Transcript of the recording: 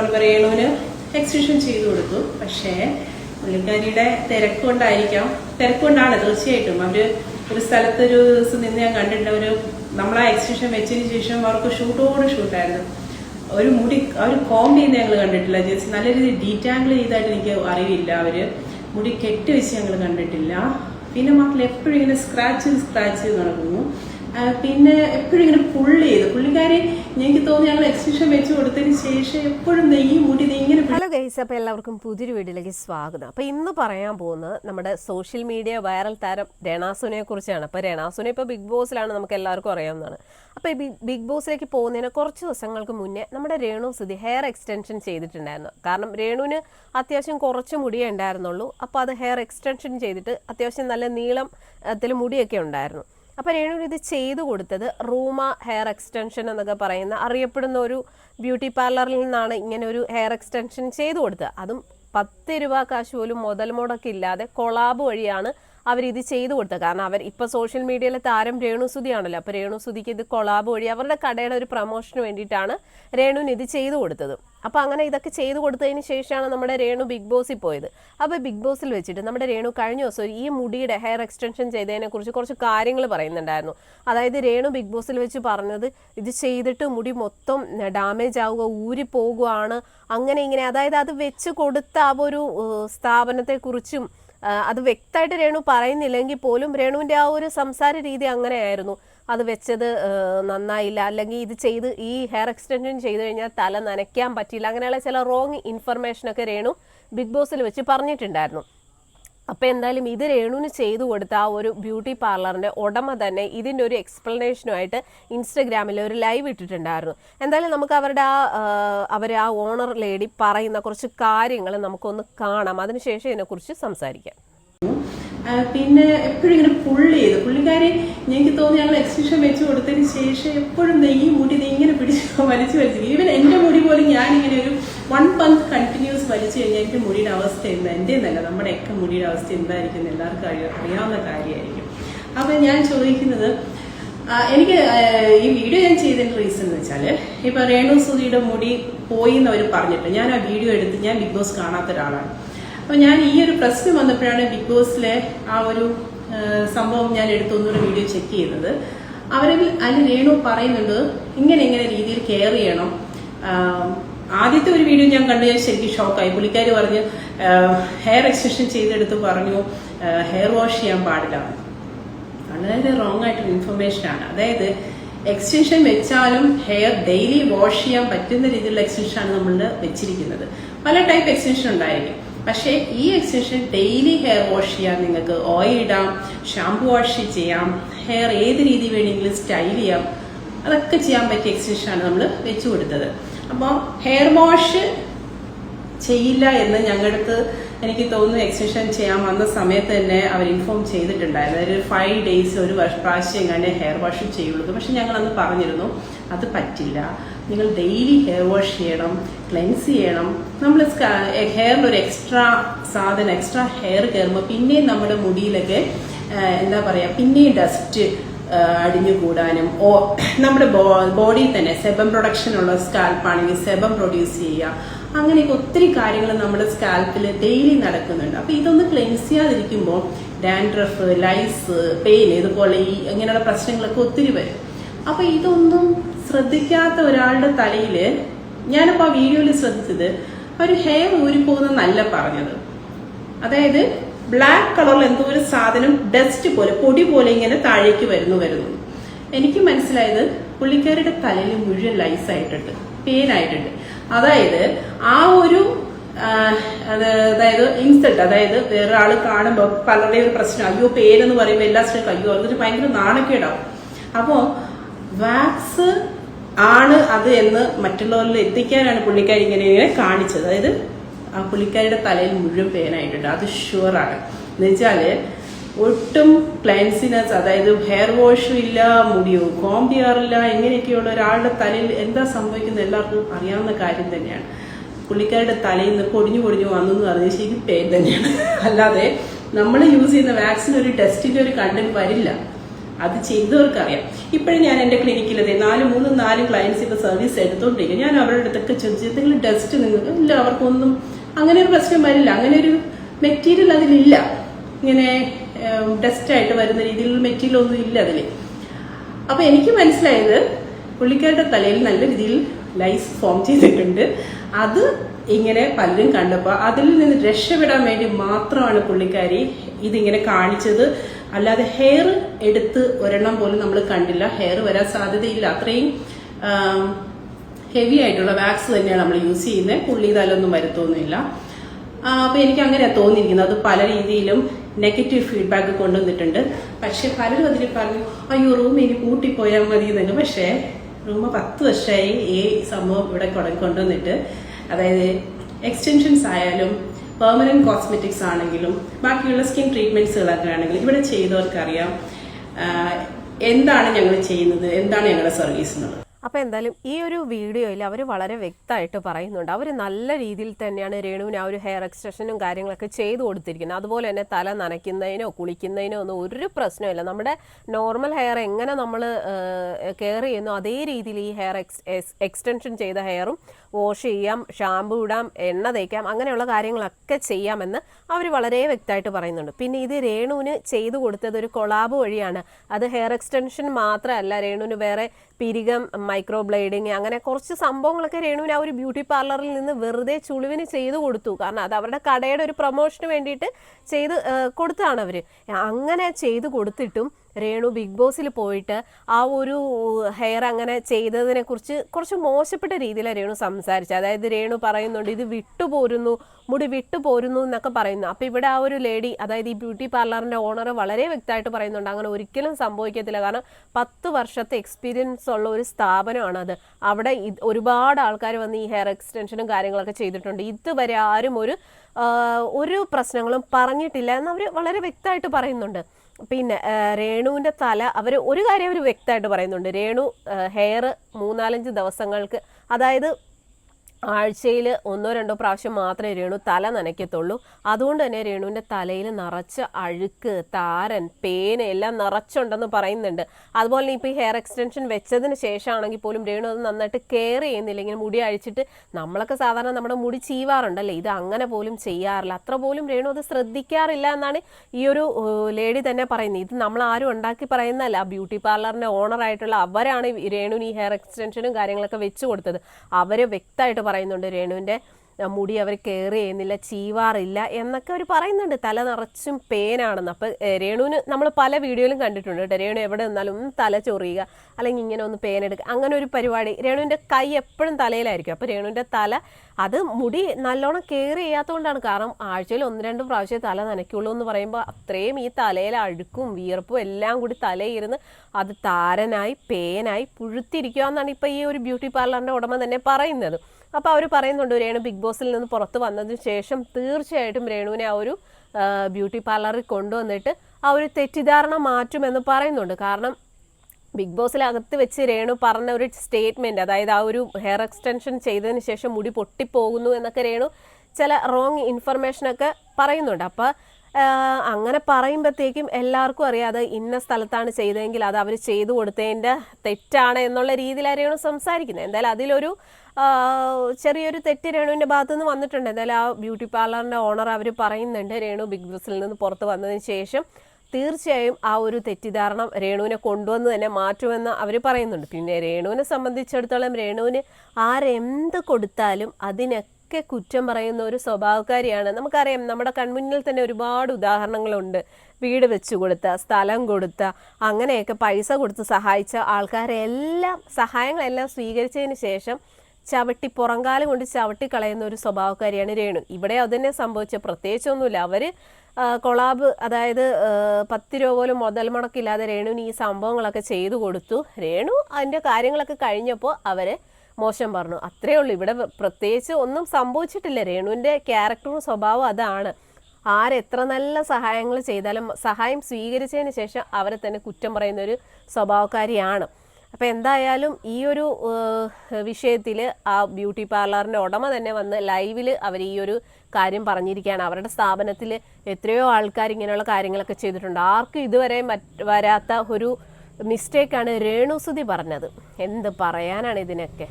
നമ്മൾ രേണുവിന് എക്സിബിഷൻ ചെയ്തു കൊടുത്തു. പക്ഷേ പുള്ളിക്കാരിയുടെ തിരക്കുകൊണ്ടായിരിക്കാം. തിരക്കുകൊണ്ടാണ് തീർച്ചയായിട്ടും. അവർ ഒരു സ്ഥലത്ത് ഒരു ദിവസം നിന്ന് ഞാൻ കണ്ടിട്ടുണ്ട്. ഒരു നമ്മളാ എക്സിബിഷൻ വെച്ചതിന് ശേഷം അവർക്ക് ഷൂട്ടോട് ഷൂട്ടായിരുന്നു. ഒരു മുടി അവർ കോംബ് ചെയ്യുന്ന ഞങ്ങൾ കണ്ടിട്ടില്ല. ജസ്റ്റ് നല്ല രീതിയിൽ ഡീറ്റാങ്കിൾ ചെയ്തായിട്ട് എനിക്ക് അറിയില്ല അവർ. മുടി കെട്ടി വെച്ച് ഞങ്ങൾ കണ്ടിട്ടില്ല. പിന്നെ മാത്രമല്ല എപ്പോഴും ഇങ്ങനെ സ്ക്രാച്ച് സ്ക്രാച്ച് നടക്കുന്നു. പിന്നെ എപ്പോഴും ഇങ്ങനെ പുള്ളി ചെയ്ത്. പുള്ളിക്കാരി എനിക്ക് തോന്നി ഞങ്ങൾ എക്സിബിഷൻ വെച്ച് കൊടുത്തതിന് ശേഷം എപ്പോഴും നെയ്യ് മൂടി ഇങ്ങനെ ഹലോ ഗൈസ് അപ്പോൾ എല്ലാവർക്കും പുതിയൊരു വീഡിയോയിലേക്ക് സ്വാഗതം. അപ്പോൾ ഇന്ന് പറയാൻ പോകുന്നത് നമ്മുടെ സോഷ്യൽ മീഡിയ വൈറൽ താരം രണാസുനെ കുറിച്ചാണ്. അപ്പോൾ രണാസുനെ ഇപ്പോൾ ബിഗ് ബോസിലാണ് നമുക്ക് എല്ലാവർക്കും അറിയാവുന്നതാണ്. അപ്പോൾ ബിഗ് ബോസിലേക്ക് പോകുന്നതിന് കുറച്ച് ദിവസങ്ങൾക്ക് മുന്നേ നമ്മുടെ രേണു സുധി ഹെയർ എക്സ്റ്റൻഷൻ ചെയ്തിട്ടുണ്ടായിരുന്നു. കാരണം രേണുവിന് അത്യാവശ്യം കുറച്ച് മുടിയേ ഉണ്ടായിരുന്നുള്ളൂ. അപ്പോൾ അത് ഹെയർ എക്സ്റ്റൻഷൻ ചെയ്തിട്ട് അത്യാവശ്യം നല്ല നീളം മുടിയൊക്കെ ഉണ്ടായിരുന്നു. അപ്പോൾ രേണു ഇത് ചെയ്തു കൊടുത്തത് റൂമ ഹെയർ എക്സ്റ്റൻഷൻ എന്നൊക്കെ പറയുന്ന അറിയപ്പെടുന്ന ഒരു ബ്യൂട്ടി പാർലറിൽ നിന്നാണ് ഇങ്ങനെ ഒരു ഹെയർ എക്സ്റ്റൻഷൻ ചെയ്തു കൊടുത്തത്. അതും പത്ത് രൂപ കാശ് പോലും മുതൽ മുടക്ക് ഇല്ലാതെ കൊളാബ് വഴിയാണ് അവരിത് ചെയ്തു കൊടുത്തത്. കാരണം അവർ ഇപ്പോൾ സോഷ്യൽ മീഡിയയിലെ താരം രേണുസുതി ആണല്ലോ അപ്പോൾ രേണുസുതിക്ക് ഇത് കൊളാബ് വഴി അവരുടെ കടയുടെ ഒരു പ്രൊമോഷന് വേണ്ടിയിട്ടാണ് രേണുവിന് ഇത് ചെയ്തു കൊടുത്തത്. അപ്പൊ അങ്ങനെ ഇതൊക്കെ ചെയ്തു കൊടുത്തതിന് ശേഷമാണ് നമ്മുടെ രേണു ബിഗ് ബോസിൽ പോയത്. അപ്പൊ ബിഗ് ബോസിൽ വെച്ചിട്ട് നമ്മുടെ രേണു കഴിഞ്ഞ ദിവസം ഈ മുടിയുടെ ഹെയർ എക്സ്റ്റൻഷൻ ചെയ്തതിനെ കുറിച്ച് കാര്യങ്ങൾ പറയുന്നുണ്ടായിരുന്നു. അതായത് രേണു ബിഗ് ബോസിൽ വെച്ച് പറഞ്ഞത് ഇത് ചെയ്തിട്ട് മുടി മൊത്തം ഡാമേജ് ആവുക ഊരി പോകുകയാണ് അങ്ങനെ ഇങ്ങനെ അതായത് അത് വെച്ച് കൊടുത്ത ആ ഒരു സ്ഥാപനത്തെ സ്ഥാപനത്തെക്കുറിച്ചും അത് വ്യക്തമായിട്ട് രേണു പറയുന്നില്ലെങ്കിൽ പോലും രേണുവിന്റെ ആ ഒരു സംസാര രീതി അങ്ങനെയായിരുന്നു. അത് വെച്ചത് നന്നായില്ല. അല്ലെങ്കിൽ ഇത് ചെയ്ത് ഈ ഹെയർ എക്സ്റ്റൻഷൻ ചെയ്തു കഴിഞ്ഞാൽ തല നനയ്ക്കാൻ പറ്റില്ല അങ്ങനെയുള്ള ചില റോങ് ഇൻഫർമേഷനൊക്കെ രേണു ബിഗ് ബോസിൽ വെച്ച് പറഞ്ഞിട്ടുണ്ടായിരുന്നു. അപ്പോൾ എന്തായാലും ഇത് രേണുവിന് ചെയ്തു കൊടുത്ത ആ ഒരു ബ്യൂട്ടി പാർലറിന്റെ ഉടമ തന്നെ ഇതിന്റെ ഒരു എക്സ്പ്ലനേഷനുമായിട്ട് ഇൻസ്റ്റഗ്രാമിൽ ഒരു ലൈവ് ഇട്ടിട്ടുണ്ടായിരുന്നു. എന്തായാലും നമുക്ക് അവരുടെ ആ അവർ ആ ഓണർ ലേഡി പറയുന്ന കുറച്ച് കാര്യങ്ങൾ നമുക്കൊന്ന് കാണാം. അതിനുശേഷം ഇതിനെക്കുറിച്ച് സംസാരിക്കാം. പിന്നെ എപ്പോഴും ഇങ്ങനെ പുള്ളി ചെയ്ത്. പുള്ളിക്കാരി എനിക്ക് തോന്നി ഞങ്ങൾ എക്സിബിഷൻ വെച്ച് കൊടുത്തതിന് ശേഷം എപ്പോഴും നെയ്യ് മുടി ഇങ്ങനെ പിടിച്ച് വലിച്ചു വലിച്ചു. ഈവൻ എന്റെ മുടി പോലും ഞാൻ ഇങ്ങനെ ഒരു വൺ മന്ത് കണ്ടിന്യൂസ് വലിച്ചു കഴിഞ്ഞാൽ എന്റെ മുടിയുടെ അവസ്ഥ എന്താ? എന്റെ എന്നല്ല നമ്മുടെയൊക്കെ മുടിയുടെ അവസ്ഥ എന്തായിരിക്കും എല്ലാവർക്കും അറിയ- അറിയാവുന്ന കാര്യമായിരിക്കും. അപ്പൊ ഞാൻ ചോദിക്കുന്നത് എനിക്ക് ഈ വീഡിയോ ഞാൻ ചെയ്തതിന്റെ റീസൺ എന്ന് വെച്ചാൽ ഇപ്പൊ രേണു സുധിയുടെ മുടി പോയി എന്ന് അവർ പറഞ്ഞിട്ട് ഞാൻ ആ വീഡിയോ എടുത്ത് ഞാൻ ബിഗ് ബോസ് കാണാത്ത ഒരാളാണ് അപ്പൊ ഞാൻ ഈ ഒരു പ്രശ്നം വന്നപ്പോഴാണ് ബിഗ് ബോസിലെ ആ ഒരു സംഭവം ഞാൻ എടുത്തു ഒന്നൊരു വീഡിയോ ചെക്ക് ചെയ്യുന്നത്. അവരിൽ അതിൽ രേണു പറയുന്നുണ്ട് ഇങ്ങനെ ഇങ്ങനെ രീതിയിൽ കെയർ ചെയ്യണം. ആദ്യത്തെ ഒരു വീഡിയോ ഞാൻ കണ്ടു ഞാൻ ശരിക്കും ഷോക്കായി. പുള്ളിക്കാരി പറഞ്ഞ് ഹെയർ എക്സ്റ്റൻഷൻ ചെയ്തെടുത്ത് പറഞ്ഞു ഹെയർ വാഷ് ചെയ്യാൻ പാടില്ല. വളരെ റോങ് ആയിട്ടൊരു ഇൻഫർമേഷൻ ആണ്. അതായത് എക്സ്റ്റൻഷൻ വെച്ചാലും ഹെയർ ഡെയിലി വാഷ് ചെയ്യാൻ പറ്റുന്ന രീതിയിലുള്ള എക്സ്റ്റൻഷൻ ആണ് നമ്മൾ വെച്ചിരിക്കുന്നത്. പല ടൈപ്പ് എക്സ്റ്റൻഷൻ ഉണ്ടായിരിക്കും. പക്ഷേ ഈ എക്സ്റ്റൻഷൻ ഡെയിലി ഹെയർ വാഷ് ചെയ്യാം നിങ്ങൾക്ക് ഓയിൽ ഇടാം ഷാംപൂ വാഷ് ചെയ്യാം ഹെയർ ഏത് രീതി വേണമെങ്കിലും സ്റ്റൈൽ ചെയ്യാം. അതൊക്കെ ചെയ്യാൻ പറ്റിയ എക്സ്റ്റൻഷൻ ആണ് നമ്മൾ വെച്ചു കൊടുത്തത്. അപ്പോൾ ഹെയർ വാഷ് ചെയ്യില്ല എന്ന് ഞങ്ങളുടെ അടുത്ത് എനിക്ക് തോന്നുന്നു എക്സ്റ്റൻഷൻ ചെയ്യാൻ വന്ന സമയത്ത് തന്നെ അവർ ഇൻഫോം ചെയ്തിട്ടുണ്ടായിരുന്നു. അതായത് ഫൈവ് ഡേയ്സ് ഒരു വർഷ പ്രാവശ്യം എങ്ങനെ ഹെയർ വാഷ് ചെയ്യുള്ളൂ പക്ഷെ ഞങ്ങൾ അന്ന് പറഞ്ഞിരുന്നു അത് പറ്റില്ല. നിങ്ങൾ ഡെയിലി ഹെയർ വാഷ് ചെയ്യണം ക്ലെൻസ് ചെയ്യണം. നമ്മൾ ഹെയറിൽ ഒരു എക്സ്ട്രാ സാധനം എക്സ്ട്രാ ഹെയർ കയറുമ്പോൾ പിന്നെയും നമ്മുടെ മുടിയിലൊക്കെ എന്താ പറയുക പിന്നെയും ഡസ്റ്റ് അടിഞ്ഞു കൂടാനും ഓ നമ്മുടെ ബോഡിയിൽ തന്നെ സെബം പ്രൊഡക്ഷൻ ഉള്ള സ്കാൽപ്പാണെങ്കിൽ സെബം പ്രൊഡ്യൂസ് ചെയ്യുക. അങ്ങനെയൊക്കെ ഒത്തിരി കാര്യങ്ങൾ നമ്മുടെ സ്കാൽപ്പിൽ ഡെയിലി നടക്കുന്നുണ്ട്. അപ്പൊ ഇതൊന്ന് ക്ലെൻസ് ചെയ്യാതിരിക്കുമ്പോൾ ഡാൻഡ്രഫ് ലൈസ് പെയിൻ ഇതുപോലെ ഈ ഇങ്ങനെയുള്ള പ്രശ്നങ്ങളൊക്കെ ഒത്തിരി വരും. അപ്പൊ ഇതൊന്നും ശ്രദ്ധിക്കാത്ത ഒരാളുടെ തലയിൽ ഞാനിപ്പോൾ ആ വീഡിയോയിൽ ശ്രദ്ധിച്ചത് ഒരു ഹെയർ ഊരിപ്പോകുന്നല്ല പറഞ്ഞത്. അതായത് ബ്ലാക്ക് കളറിൽ എന്തോ ഒരു സാധനം ഡസ്റ്റ് പോലെ പൊടി പോലെ ഇങ്ങനെ താഴേക്ക് വരുന്നു വരുന്നു. എനിക്ക് മനസ്സിലായത് പുള്ളിക്കാരുടെ തലയിൽ മുഴുവൻ ലൈസ് ആയിട്ടുണ്ട് പെയിൻ ആയിട്ടുണ്ട് അതായത് ആ ഒരു അതായത് ഇൻസൾട്ട് അതായത് വേറെ ആൾ കാണുമ്പോൾ പലരുടെയും ഒരു പ്രശ്നം അയ്യോ പേരെന്ന് പറയുമ്പോൾ എല്ലാ സ്ത്രീക്കും അയ്യോ അതൊരു ഭയങ്കര നാണക്കേടാവും. അപ്പോ വാക്സ് ആണ് അത് എന്ന് മറ്റുള്ളവരിൽ എത്തിക്കാനാണ് പുള്ളിക്കാരി ഇങ്ങനെ കാണിച്ചത്. അതായത് ആ പുള്ളിക്കാരിയുടെ തലയിൽ മുഴുവൻ പേനായിട്ടുണ്ട് അത് ഷുവറാണ് എന്ന് വെച്ചാൽ ഒട്ടും ക്ലൻസിനെസ് അതായത് ഹെയർ വാഷും ഇല്ല മുടിയോ കോംബി ചെയ്യാറില്ല ഇങ്ങനെയൊക്കെയുള്ള ഒരാളുടെ തലയിൽ എന്താ സംഭവിക്കുന്നത് എല്ലാവർക്കും അറിയാവുന്ന കാര്യം തന്നെയാണ്. പുള്ളിക്കാരുടെ തലയിൽ നിന്ന് പൊടിഞ്ഞു പൊടിഞ്ഞു വന്നു എന്ന് പറഞ്ഞാൽ ശരി പെയിൻ തന്നെയാണ്. അല്ലാതെ നമ്മൾ യൂസ് ചെയ്യുന്ന വാക്സിൻ ഒരു ടെസ്റ്റിന്റെ ഒരു കണ്ടന്റ് വരില്ല. അത് ചെയ്തവർക്കറിയാം. ഇപ്പോഴും ഞാൻ എന്റെ ക്ലിനിക്കിൽ അതെ നാല് മൂന്ന് നാല് ക്ലയൻസ് ഇപ്പോൾ സർവീസ് എടുത്തോണ്ടിരിക്കും ഞാൻ അവരുടെ അടുത്തൊക്കെ ചോദിച്ചു എന്തെങ്കിലും ടെസ്റ്റ് നിങ്ങൾക്ക്? ഇല്ല അവർക്കൊന്നും അങ്ങനെ ഒരു പ്രശ്നം വരില്ല. അങ്ങനെ ഒരു മെറ്റീരിയൽ അതിലില്ല. ഇങ്ങനെ ഡസ്റ്റ് ആയിട്ട് വരുന്ന രീതിയിലുള്ള മെറ്റീരിയൽ ഒന്നും ഇല്ല അതിൽ അപ്പൊ എനിക്ക് മനസ്സിലായത് പുള്ളിക്കാരുടെ തലയിൽ നല്ല രീതിയിൽ ലൈസ് ഫോം ചെയ്തിട്ടുണ്ട്. അത് ഇങ്ങനെ പലരും കണ്ടപ്പോൾ അതിൽ നിന്ന് രക്ഷപ്പെടാൻ വേണ്ടി മാത്രമാണ് പുള്ളിക്കാരി ഇതിങ്ങനെ കാണിച്ചത്. അല്ലാതെ ഹെയർ എടുത്ത് ഒരെണ്ണം പോലും നമ്മൾ കണ്ടില്ല. ഹെയർ വരാൻ സാധ്യതയില്ല. അത്രയും ഹെവി ആയിട്ടുള്ള വാക്സ് തന്നെയാണ് നമ്മൾ യൂസ് ചെയ്യുന്നത് പുള്ളി തലൊന്നും വരുത്തൊന്നുമില്ല. അപ്പോൾ അപ്പൊ എനിക്ക് അങ്ങനെ തോന്നിയിരിക്കുന്നത്. അത് പല രീതിയിലും നെഗറ്റീവ് ഫീഡ്ബാക്ക് കൊണ്ടുവന്നിട്ടുണ്ട് പക്ഷെ പലരും അതിൽ പറഞ്ഞു അയ്യോ റൂം ഇനി കൂട്ടിപ്പോയാൽ മതി എന്നൊക്കെ. പക്ഷേ റൂം പത്ത് വർഷമായി ഈ സംഭവം ഇവിടെ കൊണ്ടുവന്നിട്ട്. അതായത് എക്സ്റ്റൻഷൻസ് ആയാലും പെർമനന്റ് കോസ്മെറ്റിക്സ് ആണെങ്കിലും ബാക്കിയുള്ള സ്കിൻ ട്രീറ്റ്മെന്റ്സുകളൊക്കെ ആണെങ്കിലും ഇവിടെ ചെയ്തവർക്കറിയാം എന്താണ് ഞങ്ങൾ ചെയ്യുന്നത്? എന്താണ് ഞങ്ങളുടെ സർവീസ് എന്നുള്ളത്? അപ്പോൾ എന്തായാലും ഈ ഒരു വീഡിയോയിൽ അവർ വളരെ വ്യക്തമായിട്ട് പറയുന്നുണ്ട്. അവർ നല്ല രീതിയിൽ തന്നെയാണ് രേണുവിന് ആ ഒരു ഹെയർ എക്സ്റ്റൻഷനും കാര്യങ്ങളൊക്കെ ചെയ്തു കൊടുത്തിരിക്കുന്നത്. അതുപോലെ തന്നെ തല നനയ്ക്കുന്നതിനോ കുളിക്കുന്നതിനോ ഒന്നും ഒരു പ്രശ്നമില്ല നമ്മുടെ നോർമൽ ഹെയർ എങ്ങനെ നമ്മൾ കെയർ ചെയ്യുന്നു അതേ രീതിയിൽ ഈ ഹെയർ എക്സ് എക്സ്റ്റൻഷൻ ചെയ്ത ഹെയറും വാഷ് ചെയ്യാം ഷാമ്പു ഇടാം എണ്ണ തേക്കാം അങ്ങനെയുള്ള കാര്യങ്ങളൊക്കെ ചെയ്യാമെന്ന് അവർ വളരെ വ്യക്തമായിട്ട് പറയുന്നുണ്ട്. പിന്നെ ഇത് രേണുവിന് ചെയ്തു കൊടുത്തത് ഒരു കൊളാബ് വഴിയാണ്. അത് ഹെയർ എക്സ്റ്റൻഷൻ മാത്രമല്ല രേണുവിന് വേറെ പിരികം മൈക്രോ ബ്ലേഡിങ് അങ്ങനെ കുറച്ച് സംഭവങ്ങളൊക്കെ രേണുവിന് ആ ഒരു ബ്യൂട്ടി പാർലറിൽ നിന്ന് വെറുതെ ചുളിവിന് ചെയ്തു കൊടുത്തു. കാരണം അത് അവരുടെ കടയുടെ ഒരു പ്രൊമോഷന് വേണ്ടിയിട്ട് ചെയ്ത് കൊടുത്താണ് അവർ അങ്ങനെ ചെയ്തു കൊടുത്തിട്ടും രേണു ബിഗ് ബോസിൽ പോയിട്ട് ആ ഒരു ഹെയർ അങ്ങനെ ചെയ്തതിനെ കുറിച്ച് കുറച്ച് മോശപ്പെട്ട രീതിയിലാണ് രേണു സംസാരിച്ചത്. അതായത് രേണു പറയുന്നുണ്ട് ഇത് വിട്ടുപോരുന്നു മുടി വിട്ടുപോരുന്നു എന്നൊക്കെ പറയുന്നു. അപ്പോൾ ഇവിടെ ആ ഒരു ലേഡി അതായത് ഈ ബ്യൂട്ടി പാർലറിന്റെ ഓണർ വളരെ വ്യക്തമായിട്ട് പറയുന്നുണ്ട് അങ്ങനെ ഒരിക്കലും സംഭവിക്കത്തില്ല. കാരണം പത്ത് വർഷത്തെ എക്സ്പീരിയൻസ് ഉള്ള ഒരു സ്ഥാപനമാണത്. അവിടെ ഒരുപാട് ആൾക്കാർ വന്ന് ഈ ഹെയർ എക്സ്റ്റൻഷനും കാര്യങ്ങളൊക്കെ ചെയ്തിട്ടുണ്ട്. ഇതുവരെ ആരും ഒരു ഒരു പ്രശ്നങ്ങളും പറഞ്ഞിട്ടില്ല എന്ന് അവർ വളരെ വ്യക്തമായിട്ട് പറയുന്നുണ്ട്. പിന്നെ രേണുവിന്റെ തല അവർ ഒരു കാര്യം അവർ വ്യക്തമായിട്ട് പറയുന്നുണ്ട്. രേണു ഹെയർ മൂന്നാലഞ്ച് ദിവസങ്ങൾക്ക് അതായത് ആഴ്ചയിൽ ഒന്നോ രണ്ടോ പ്രാവശ്യം മാത്രമേ രേണു തല നനയ്ക്കത്തുള്ളൂ. അതുകൊണ്ട് തന്നെ രേണുവിന്റെ തലയിൽ നിറച്ച് അഴുക്ക് താരൻ പേന എല്ലാം നിറച്ചുണ്ടെന്ന് പറയുന്നുണ്ട്. അതുപോലെ തന്നെ ഇപ്പോൾ ഈ ഹെയർ എക്സ്റ്റൻഷൻ വെച്ചതിന് ശേഷമാണെങ്കിൽ പോലും രേണു അത് നന്നായിട്ട് കെയർ ചെയ്യുന്നില്ല. ഇങ്ങനെ മുടി അഴിച്ചിട്ട് നമ്മളൊക്കെ സാധാരണ നമ്മുടെ മുടി ചീവാറുണ്ടല്ലേ? ഇത് അങ്ങനെ പോലും ചെയ്യാറില്ല. അത്ര പോലും രേണു അത് ശ്രദ്ധിക്കാറില്ല എന്നാണ് ഈ ഒരു ലേഡി തന്നെ പറയുന്നത്. ഇത് നമ്മൾ ആരും ഉണ്ടാക്കി പറയുന്നതല്ല. ബ്യൂട്ടി പാർലറിന്റെ ഓണറായിട്ടുള്ള അവരാണ് രേണുവിന് ഈ ഹെയർ എക്സ്റ്റൻഷനും കാര്യങ്ങളൊക്കെ വെച്ച് കൊടുത്തത്. അവർ വ്യക്തമായിട്ട് പറയുന്നുണ്ട് രേണുവിന്റെ മുടി അവർ കെയർ ചെയ്യുന്നില്ല ചീവാറില്ല എന്നൊക്കെ അവർ പറയുന്നുണ്ട്. തല നിറച്ചും പേനാണെന്ന്. അപ്പോൾ രേണുവിന് നമ്മൾ പല വീഡിയോയിലും കണ്ടിട്ടുണ്ട് കേട്ടോ. രേണു എവിടെ നിന്നാലും തല ചൊറിയുക അല്ലെങ്കിൽ ഇങ്ങനെ ഒന്ന് പേനെടുക്കുക. അങ്ങനെ ഒരു പരിപാടി. രേണുവിന്റെ കൈ എപ്പോഴും തലയിലായിരിക്കും. അപ്പോൾ രേണുവിന്റെ തല അത് മുടി നല്ലോണം കെയർ ചെയ്യാത്തതുകൊണ്ടാണ്. കാരണം ആഴ്ചയിൽ ഒന്ന് രണ്ട് പ്രാവശ്യം തല നനയ്ക്കുള്ളൂ എന്ന് പറയുമ്പോൾ അത്രയും ഈ തലയിൽ അഴുക്കും വിയർപ്പും എല്ലാം കൂടി തലയിരുന്ന് അത് താരനായി പേനായി പുഴുത്തിരിക്കുക എന്നാണ് ഇപ്പോൾ ഈ ഒരു ബ്യൂട്ടി പാർലറിന്റെ ഉടമ തന്നെ പറയുന്നത്. അപ്പോൾ അവർ പറയുന്നുണ്ട് രേണു ബിഗ് ബോസിൽ നിന്ന് പുറത്ത് വന്നതിന് ശേഷം തീർച്ചയായിട്ടും രേണുവിനെ ആ ഒരു ബ്യൂട്ടി പാർലറിൽ കൊണ്ടുവന്നിട്ട് ആ ഒരു തെറ്റിദ്ധാരണ മാറ്റുമെന്ന് പറയുന്നുണ്ട്. കാരണം ബിഗ് ബോസിലകത്ത് വെച്ച് രേണു പറഞ്ഞ ഒരു സ്റ്റേറ്റ്മെന്റ് അതായത് ആ ഒരു ഹെയർ എക്സ്റ്റൻഷൻ ചെയ്തതിന് ശേഷം മുടി പൊട്ടിപ്പോകുന്നു എന്നൊക്കെ രേണു ചില റോങ് ഇൻഫർമേഷനൊക്കെ പറയുന്നുണ്ട്. അപ്പോൾ അങ്ങനെ പറയുമ്പോഴത്തേക്കും എല്ലാവർക്കും അറിയാം അത് ഇന്ന സ്ഥലത്താണ് ചെയ്തതെങ്കിൽ അത് അവർ ചെയ്തു കൊടുത്തതിന്റെ തെറ്റാണ് എന്നുള്ള രീതിയിലാണ് രേണു സംസാരിക്കുന്നത്. എന്തായാലും അതിലൊരു ചെറിയൊരു തെറ്റ് രേണുവിന്റെ ഭാഗത്തു നിന്ന് വന്നിട്ടുണ്ട്. എന്തായാലും ആ ബ്യൂട്ടി പാർലറിന്റെ ഓണർ അവർ പറയുന്നുണ്ട് രേണു ബിഗ് ബോസിൽ നിന്ന് പുറത്ത് വന്നതിന് ശേഷം തീർച്ചയായും ആ ഒരു തെറ്റിദ്ധാരണ രേണുവിനെ കൊണ്ടുവന്ന് തന്നെ മാറ്റുമെന്ന് അവർ പറയുന്നുണ്ട്. പിന്നെ രേണുവിനെ സംബന്ധിച്ചിടത്തോളം രേണുവിന് ആരെന്ത് കൊടുത്താലും അതിനൊക്കെ കുറ്റം പറയുന്ന ഒരു സ്വഭാവക്കാരിയാണ്. നമുക്കറിയാം നമ്മുടെ കൺമുന്നിൽ തന്നെ ഒരുപാട് ഉദാഹരണങ്ങളുണ്ട്. വീട് വെച്ചു കൊടുത്ത സ്ഥലം കൊടുത്ത അങ്ങനെയൊക്കെ പൈസ കൊടുത്ത് സഹായിച്ച ആൾക്കാരെല്ലാം സഹായങ്ങളെല്ലാം സ്വീകരിച്ചതിന് ശേഷം ചവിട്ടി പുറങ്കാലം കൊണ്ട് ചവിട്ടി കളയുന്ന ഒരു സ്വഭാവക്കാരിയാണ് രേണു. ഇവിടെ അതുതന്നെ സംഭവിച്ച പ്രത്യേകിച്ചൊന്നുമില്ല. അവർ കൊളാബ് അതായത് പത്ത് രൂപ പോലും മുതൽ മുടക്കില്ലാതെ രേണുവിന് ഈ സംഭവങ്ങളൊക്കെ ചെയ്തു കൊടുത്തു. രേണു അതിന്റെ കാര്യങ്ങളൊക്കെ കഴിഞ്ഞപ്പോൾ അവരെ മോശം പറഞ്ഞു. അത്രേ ഉള്ളൂ. ഇവിടെ പ്രത്യേകിച്ച് ഒന്നും സംഭവിച്ചിട്ടില്ല. രേണുവിന്റെ ക്യാരക്ടറും സ്വഭാവം അതാണ്. ആരെത്ര നല്ല സഹായങ്ങൾ ചെയ്താലും സഹായം സ്വീകരിച്ചതിന് ശേഷം അവരെ തന്നെ കുറ്റം പറയുന്ന ഒരു സ്വഭാവക്കാരിയാണ്. അപ്പോൾ എന്തായാലും ഈ ഒരു വിഷയത്തിൽ ആ ബ്യൂട്ടി പാർലറിന്റെ ഉടമ തന്നെ വന്ന് ലൈവിൽ അവർ ഈ ഒരു കാര്യം പറഞ്ഞിരിക്കുകയാണ്. അവരുടെ സ്ഥാപനത്തിൽ എത്രയോ ആൾക്കാർ ഇങ്ങനെയുള്ള കാര്യങ്ങളൊക്കെ ചെയ്തിട്ടുണ്ട്. ആർക്കും ഇതുവരെ മറ്റ് വരാത്ത ഒരു മിസ്റ്റേക്കാണ് രേണുസുതി പറഞ്ഞത്. എന്ത് പറയാനാണ് ഇതിനൊക്കെ?